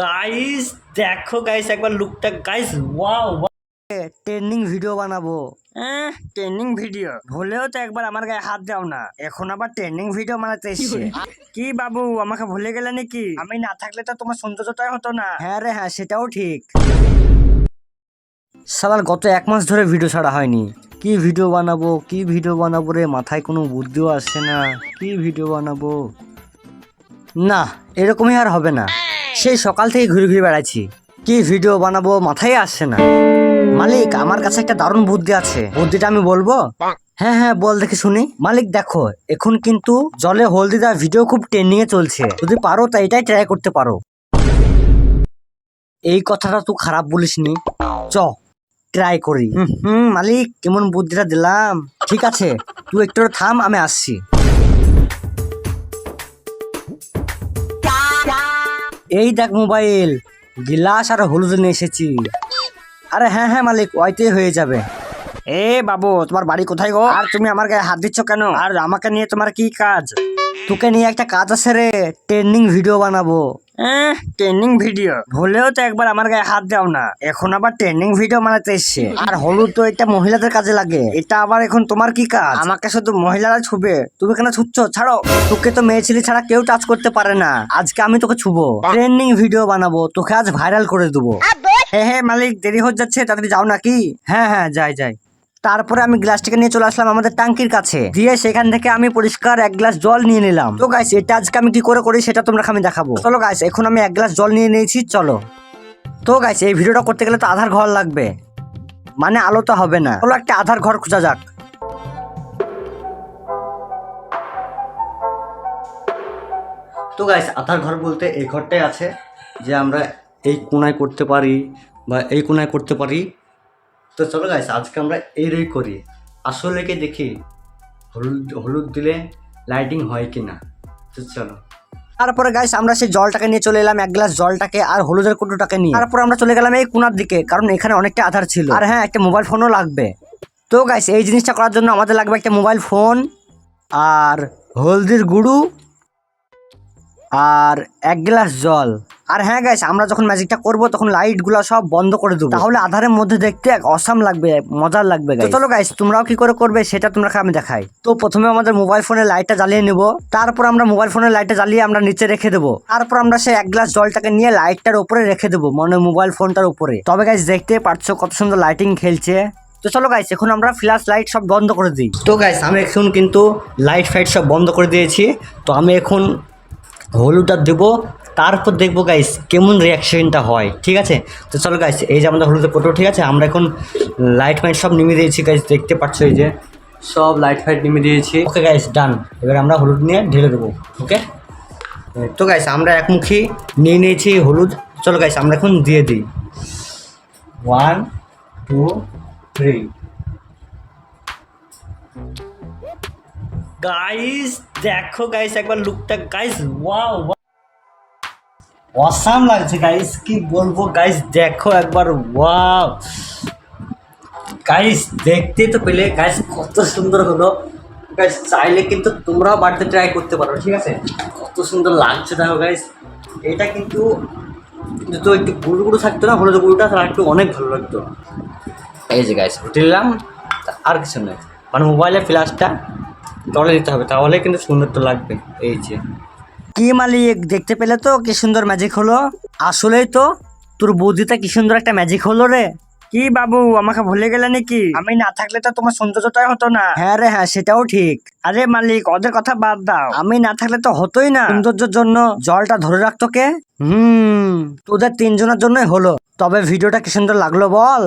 Guys দেখো guys একবার লুকটা গাইস ওয়াও ট্রেন্ডিং ভিডিও বানাবো। ট্রেন্ডিং ভিডিও ভুলেও তো একবার আমার গায়ে হাত দাও না। এখন আবার ট্রেন্ডিং ভিডিও বানাতে এসছে। কি বাবু আমাকে ভুলে গেলে নাকি? আমি না থাকলে তো তোমার সৌন্দর্যটাই হতো না। হ্যাঁ রে হ্যাঁ সেটাও ঠিক। সালার গত এক মাস ধরে ভিডিও ছাড়া হয়নি। কি ভিডিও বানাবো কি ভিডিও বানাবো রে মাথায় কোনো বুদ্ধিও আসছে না। কি ভিডিও বানাবো? না এরকমই আর হবে না। সেই সকাল থেকে ঘুরে ঘুরে বেড়াচ্ছি। কি ভিডিও বানাবো মাথায় আসছে না। মালিক আমার কাছে একটা দারুণ বুদ্ধি আছে। বুদ্ধিটা আমি বলব? হ্যাঁ হ্যাঁ বল দেখে শুনি। মালিক দেখো এখন কিন্তু জলে হলদি দেওয়া ভিডিও খুব ট্রেন্ডিং এ চলছে। যদি পারো তা এটাই ট্রাই করতে পারো। এই কথাটা তুই খারাপ বলিসনি। চ ট্রাই করি। হুম, হুম মালিক কেমন বুদ্ধিটা দিলাম। ঠিক আছে তুই একটু থাম আমি আসছি। এই দেখ মোবাইল গিলাস আর হলুদ নিয়ে এসেছি। আরে হ্যাঁ হ্যাঁ মালিক ওইতে হয়ে যাবে। এ বাবু তোমার বাড়ি কোথায় গো? আর তুমি আমার গায়ে হাত দিচ্ছ কেন? আর আমাকে নিয়ে তোমার কি কাজ? তোকে নিয়ে একটা কাজ আছে রে ট্রেন্ডিং ভিডিও বানাবো। ট্রেন্ডিং ভিডিও ভুলেও তো একবার আমার গায়ে হাত দাও না। এখন আবার ট্রেন্ডিং ভিডিও বানাতে এসছে। আর হলুদ তো এটা মহিলাদের কাজে লাগে। এটা আবার এখন তোমার কি কাজ? আমাকে শুধু মহিলারা ছুবে। তুমি কেন ছুচ্ছ? ছাড়ো। তোকে তো মেয়ে ছেলে ছাড়া কেউ টাচ করতে পারে না। আজকে আমি তোকে ছুবো। ট্রেন্ডিং ভিডিও বানাবো। তোকে আজ ভাইরাল করে দেবো। হ্যাঁ হ্যাঁ মালিক দেরি হয়ে যাচ্ছে। তাড়াতাড়ি যাও নাকি? হ্যাঁ হ্যাঁ যাই যাই। তারপরে আমি গ্লাসটিকে নিয়ে চলে আসলাম আমাদের টাঙ্কির কাছে। দিয়ে সেখান থেকে আমি পরিষ্কার এক গ্লাস জল নিয়ে নিলাম। তো গাইস এটা আজকে আমি কি করে করি সেটা তোমরা আমি দেখাবো। চলো গাইস এখন আমি এক গ্লাস জল নিয়ে নিয়েছি, চলো। তো গাইস এই ভিডিওটা করতে গেলে তো আধার ঘর লাগবে। মানে আলো তো হবে না। চলো একটা আধার ঘর খোঁজা যাক। তো গাইস আধার ঘর বলতে এই ঘরটাই আছে যে আমরা এই কোনায় করতে পারি বা এই কোনায় করতে পারি। তো চলো গাইস আজকে আমরা এরই করি। আসলে কি দেখি, হলুদ হলুদ দিলে লাইটিং হয় কি না তো চলো। তারপরে গাইস আমরা সেই জলটাকে নিয়ে চলে এলাম, এক গ্লাস জলটাকে আর হলুদের কুটোটাকে নিয়ে। তারপর আমরা চলে গেলাম এই কোনার দিকে, কারণ এখানে অনেকটা আধার ছিল। আর হ্যাঁ একটা মোবাইল ফোনও লাগবে। তো গাইস এই জিনিসটা করার জন্য আমাদের লাগবে একটা মোবাইল ফোন আর হলদির গুঁড়ো আর এক গ্লাস জল। আর হ্যাঁ গাইস আমরা যখন ম্যাজিকটা করব তখন লাইটগুলো সব বন্ধ করে দেবো। তাহলে আধারের মধ্যে দেখতে এক অসাম লাগবে মজার লাগবে তো চলো গাইস তোমরাও কি করে করবে সেটা তোমরা আমি দেখাই। তো প্রথমে আমাদের মোবাইল ফোনের লাইটটা জ্বালিয়ে নেব। তারপর আমরা মোবাইল ফোনের লাইটটা জ্বালিয়ে আমরা নিচে রেখে দেবো। তারপর আমরা সেই এক গ্লাস জলটাকে নিয়ে লাইটটার উপরে রেখে দেবো মানে মোবাইল ফোনটার উপরে। তবে গাইস দেখতে পারছ কত সুন্দর লাইটিং খেলছে। তো চলো গাইস এখন আমরা ফ্ল্যাশ লাইট সব বন্ধ করে দিই। তো গাইস আমি এখন কিন্তু লাইট ফাইট সব বন্ধ করে দিয়েছি। তো আমি এখন হলুদটা দেবো তারপর দেখব গাইস কেমন রিয়াকশনটা হয় ঠিক আছে? তো চলো গাইস এই যে আমাদের হলুদের ফটো ঠিক আছে? আমরা এখন লাইট ফাইট সব নিমে দিয়েছি গাইস দেখতে পাচ্ছ এই যে? সব লাইট ফাইট নিমে দিয়েছি। ওকে গাইস ডান এবার আমরা হলুদ নিয়ে ঢেলে দেবো ওকে তো গাইস আমরা একমুখী নিয়ে নিয়েছি হলুদ। চলো গাইস আমরা এখন দিয়ে দিই। ওয়ান টু থ্রি গাইস দেখো গাইস একবার লুকটা গাইস ওয়াও অসাম লাগছে গাইস কি বলব গাইস দেখো একবার ওয়াও গাইস দেখতে তো পেলে গাইস কত সুন্দর হলো। গাইস চাইলে কিন্তু তোমরাও বাড়িতে ট্রাই করতে পারো, ঠিক আছে? কত সুন্দর লাগছে, দেখো গাইস এটা কিন্তু যদি একটু গুঁড়ো গুঁড়ো থাকতো না, হলুদ গুঁড়োটা, তাহলে একটু অনেক ভালো লাগতো। এই যে গাইস উঠে নিলাম। তা- আর কিছু নয়। মানে মোবাইলের ফ্ল্যাশটা তলে দিতে হবে, তাহলে কিন্তু সুন্দর তো লাগবে। এই যে। কি মালিক, দেখতে পেলে তো কি সুন্দর ম্যাজিক হলো? আসলেই তো, তোর বৌদিটা কি সুন্দর একটা ম্যাজিক হলো রে। কি বাবু, আমাকে ভুলে গেলে নাকি? আমি না থাকলে তো তোমার সৌন্দর্যটাই হতো না। হ্যাঁ রে হ্যাঁ সেটাও ঠিক। আরে মালিক, ওদের কথা বাদ দাও। আমি না থাকলে তো হতোই না। সৌন্দর্যের জন্য জলটা ধরে রাখতো কে হুম, তোদের তিনজনের জন্যই হলো। তবে ভিডিওটা কি সুন্দর লাগল বল?